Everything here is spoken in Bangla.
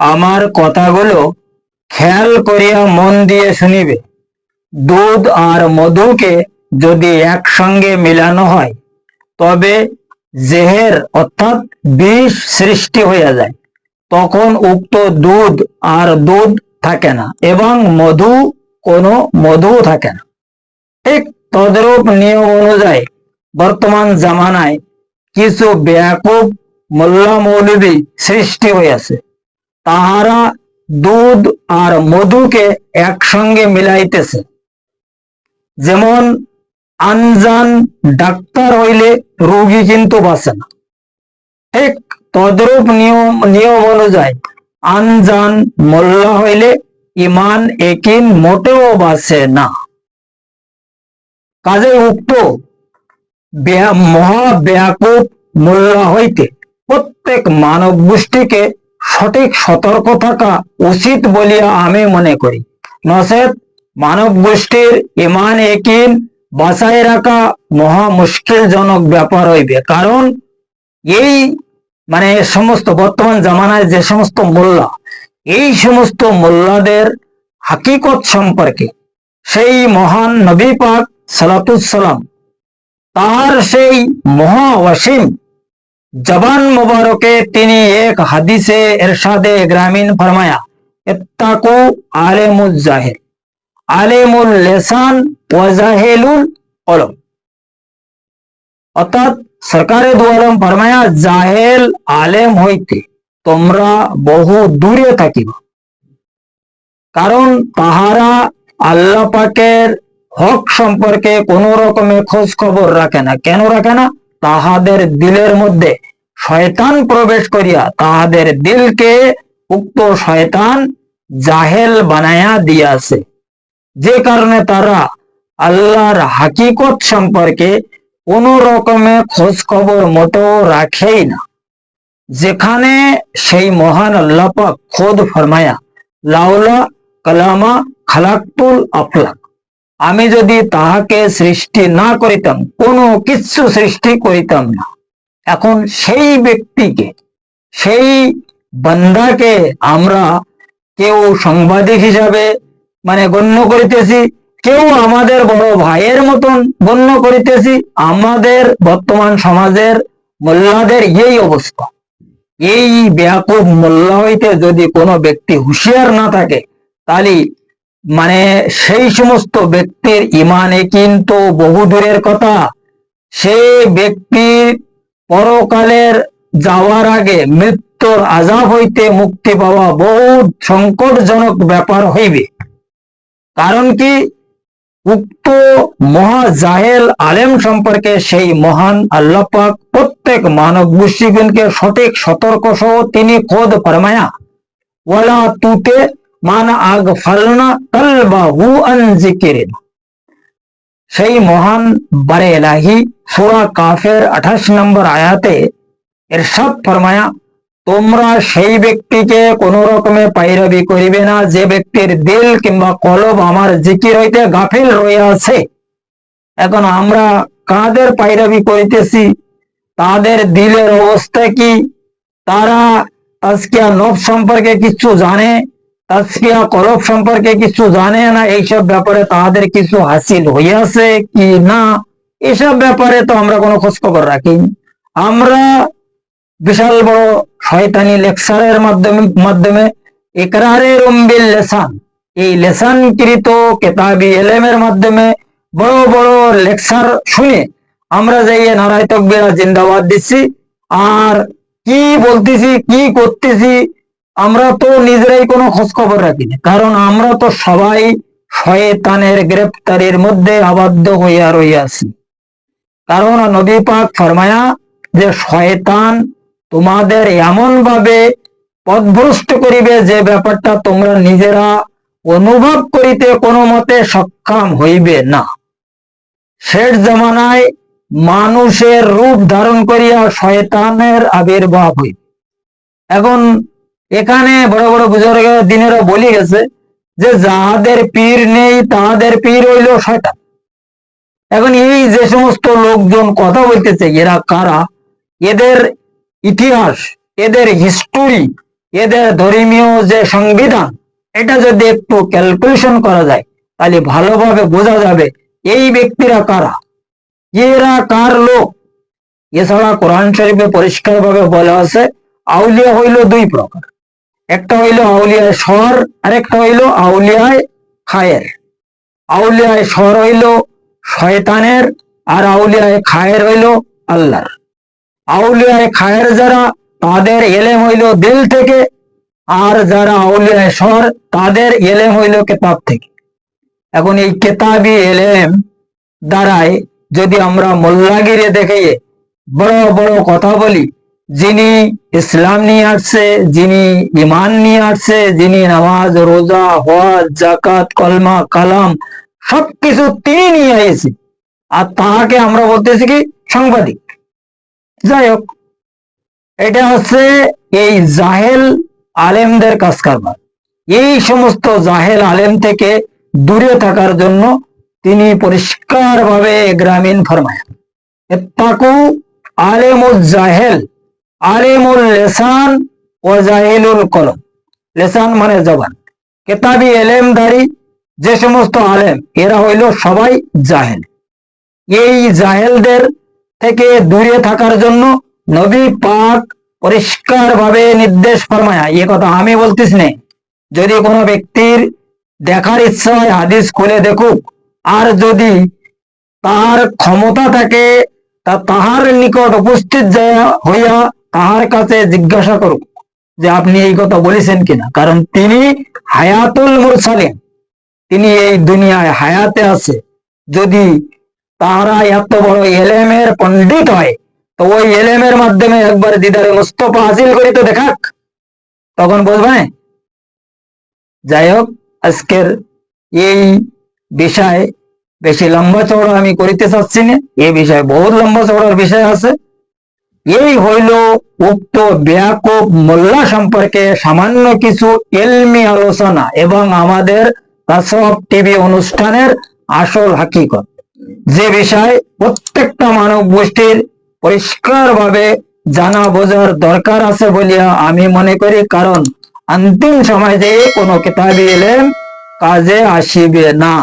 আমার কথাগুলো খেয়াল করিয়া মন দিয়ে শুনিবে। দুধ আর মধুকে যদি একসঙ্গে মিলানো হয়, তবে জেহের অর্থাৎ বিষ সৃষ্টি হয়ে যায়। তখন উক্ত দুধ আর দুধ থাকে না এবং মধু কোনো মধু থাকে না। ঠিক তদ্রূপ নিয়ম অনুযায়ী বর্তমান জামানায় কিছু ব্যাকুব মোল্লা মৌলবী সৃষ্টি হইয়াছে। তাহারা দুধ আর মধুকে একসঙ্গে মিলাইতেছে। যেমন আনজান ডাক্তার হইলে রোগী কিন্তু বাঁচে না। ঠিক তদ্রূপ নিয়ম নিয়ম অনুযায়ী আনজান মোল্লা হইলে ইমান একিন মোটেও বাঁচে না। কাজে উক্ত মহা, ব্যাকুব মোল্লা হইতে প্রত্যেক মানব গোষ্ঠীকে সঠিক সতর্ক থাকা উচিত বলিয়া আমি মনে করি। নচেত মানব গোষ্ঠীর ইমান একিন বাঁচাই রাখা মহা মুশকিলজনক ব্যাপার হইবে। কারণ এই মানে সমস্ত বর্তমান জামানায় যে সমস্ত মোল্লা, এই সমস্ত মোল্লাদের হাকিকত সম্পর্কে সেই মহান নবী পাক সালাতুসালাম তার সেই মহা ওয়াসিম জবান মুবারকে তিনি এক হাদিসে এরশাদে গ্রামীণ ফরমায়া ইত্তাকু আলেমুল জাহিল। আলেমুল লেসান ওয়াজাহিলুল কলম অর্থাৎ সরকারে দুয়ালম ফরমায়া, জাহেল আলেম হইতে তোমরা বহু দূরে থাকিবা। কারণ তাহারা আল্লাহ পাকের হক সম্পর্কে কোন রকমের খোঁজ খবর রাখে না। কেন রাখে না? তাহাদের দিলের মধ্যে শয়তান প্রবেশ করিয়া তাহাদের দিলকে উক্ত শয়তান জাহেল বানায়া দিয়াছে। যে কারণে তারা আল্লাহর হাকিকত সম্পর্কে কোন রকমের খোঁজ খবর মোটেও রাখেই না। যেখানে সেই মহান আল্লাহ পাক খোদ ফরমায়া, লাউলা কালামা খালাক্তুল আফলাক। আমি যদি তাহাকে সৃষ্টি না করিতাম, কোনো কিছু সৃষ্টি করিতাম না। এখন সেই ব্যক্তিকে, সেই বান্দাকে আমরা কেউ সাংবাদিক হিসাবে মানে গণ্য করিতেছি, কেউ আমাদের বড় ভাইয়ের মতন গণ্য করিতেছি, আমাদের বর্তমান সমাজের মোল্লাদের এই অবস্থা। এই ব্যাপক মোল্লা হইতে যদি কোনো ব্যক্তি হুঁশিয়ার না থাকে, তাহলে মানে সেই সমস্ত ব্যক্তির ইমানে কিন্তু বহু দূরের কথা। সেই ব্যক্তি পরকালের যাওয়ার আগে মৃত্যুর আজাব হইতে মুক্তি পাওয়া বহু সংকটজনক ব্যাপার হইবে। কারণ কি? উক্ত মহা জাহেল আলেম সম্পর্কে সেই মহান আল্লাপাক প্রত্যেক মানব গোষ্ঠীগণকে সঠিক সতর্ক সহ তিনি খোদ ফরমায়া, ওয়ালা তুতে মান আগ ফালনা কালবা হু আন সেই মহান বারে এলাহি সুরা কাফের আঠাশ নম্বর আয়াতে ফরমায়া তোমরা সেই ব্যক্তিকে কোন রকমে পাইরাবি করিবে না যে ব্যক্তির দিল কিংবা কলব আমার জিকির হইতে গাফিল রয়ে আছে এখন আমরা কাদের পাইরাবি করিতেছি তাদের দিলের অবস্থা কি তারা আজকে নব সম্পর্কে কিছু জানে তাজকিয়া কলব সম্পর্কে কিছু জানে না, এইসব ব্যাপারে তাদের কিছু হাসিল হইয়াছে কি না, এসব ব্যাপারে তো আমরা কোনো খোঁজ খবর রাখি আমরা বিশাল বড় শয়তানি লেকচারের মাধ্যমে মাধ্যমে ইকরারের উম্বিল লেসান, এই লেসানকৃত কেতাবি এলেমের মাধ্যমে বড় বড় লেকচার শুনে আমরা যাইয়ে নারায় তকবিরা জিন্দাবাদ দিচ্ছি, আর কি বলতেছি, কি করতেছি আমরা তো নিজেরাই কোনো খোঁজ খবর রাখি না। কারণ আমরা তো সবাই শয়তানের গ্রেপ্তারির মধ্যে আবদ্ধ হইয়া রইয়াছি কারণ নবী পাক ফরমায়া যে শয়তান তোমাদের এমন ভাবে পথভ্রষ্ট করিবে যে ব্যাপারটা তোমরা নিজেরা অনুভব করিতে কোনো মতে সক্ষম হইবে না। শেষ জমানায় মানুষের রূপ ধারণ করিয়া শয়তানের আবির্ভাব হইবে। এখন এখানে বড় বড় বুজুর্গের দিনেরও বলি গেছে যে যাহাদের পীর নেই, তাহাদের পীর হইল শয়তান। এখন এই যে সমস্ত লোকজন কথা বলতেছে, এরা কারা? এদের ইতিহাস, এদের হিস্টোরি এদের ধর্মীয় যে সংবিধান, এটা যদি একটু ক্যালকুলেশন করা যায়, তাহলে ভালোভাবে বোঝা যাবে এই ব্যক্তিরা কারা? এরা কার লোক? এছাড়া কোরআন শরীফে পরিষ্কার ভাবে বলা আছে, আউলিয়া হইল দুই প্রকার। একটা হইল আউলিয়ায় স্বর আর একটা হইল আউলিয়ায় খায়ের। আউলিয়ায় স্বর হইল শয়তানের আর আউলিয়ায় খায়ের হইল আল্লাহর। আউলিয়ায় খায়ের যারা, তাদের এলেম হইল দিল থেকে, আর যারা আউলিয়ায় স্বর তাদের এলেম হইল কেতাব থেকে। এখন এই কেতাবি এলেম দ্বারাই যদি আমরা মোল্লাগিরে দেখে বড় বড় কথা বলি যিনি ইসলাম নিয়ে আসছে, যিনি ইমান নিয়ে আসছে, যিনি নামাজ, রোজা হওয়াজ জাকাত কলমা, কালাম, সবকিছু তিনি নিয়ে এসেছে। আর তাহাকে আমরা বলতেছি কি? সাংবাদিক। যাই হোক, এটা হচ্ছে এই জাহেল আলেমদের কাজ কারবার এই সমস্ত জাহেল আলেম থেকে দূরে থাকার জন্য তিনি পরিষ্কার ভাবে গ্রামীণ ফরমায় এত্তাকু আলেমুল জাহেল। আলেমুল লেসান ও জাহেলুল কলম লেসান মানে জবান। কেতাবি এলেমদারি, যে সমস্ত আলেম, এরা হইল সবাই জাহেল। এই জাহেলদের থেকে দূরে থাকার জন্য নবী পাক পরিষ্কার ভাবে নির্দেশ ফরমায়া, এ কথা আমি বলতেছি না, যদি কোনো ব্যক্তির দেখার ইচ্ছা হয় হাদিস খুলে দেখুক, আর যদি তার ক্ষমতা থাকে, তা তাহার নিকট উপস্থিত হইয়া তাহার কাছে জিজ্ঞাসা করুক যে আপনি এই কথা বলেছেন কিনা। কারণ তিনি হায়াতুল মুরসালিন। তিনি এই দুনিয়ায় হায়াতে আছে। যদি তারা এত বড় এলেমের পণ্ডিত হয়, তো ওই এলেমের মাধ্যমে একবার দিদারে মুস্তফা হাসিল করি তো দেখাক। তখন বলবে যাই হোক আজকের এই বিষয় বেশি লম্বা চওড়া আমি করিতে চাচ্ছি না। এই বিষয়ে বহুত লম্বা চওড়ার বিষয় আছে। এই হইল উক্ত ব্যাকুব মোল্লা সম্পর্কে সামান্য কিছু এলমি আলোচনা এবং আমাদের কাসব টিভি অনুষ্ঠানের আসল হাকিকত। যে বিষয় প্রত্যেকটা মানব গোষ্ঠীর পরিষ্কার ভাবে জানা বোঝার দরকার আছে বলিয়া আমি মনে করি, কারণ অন্তিম সময় যে কোনো কিতাবি এলেম কাজে আসিবে না।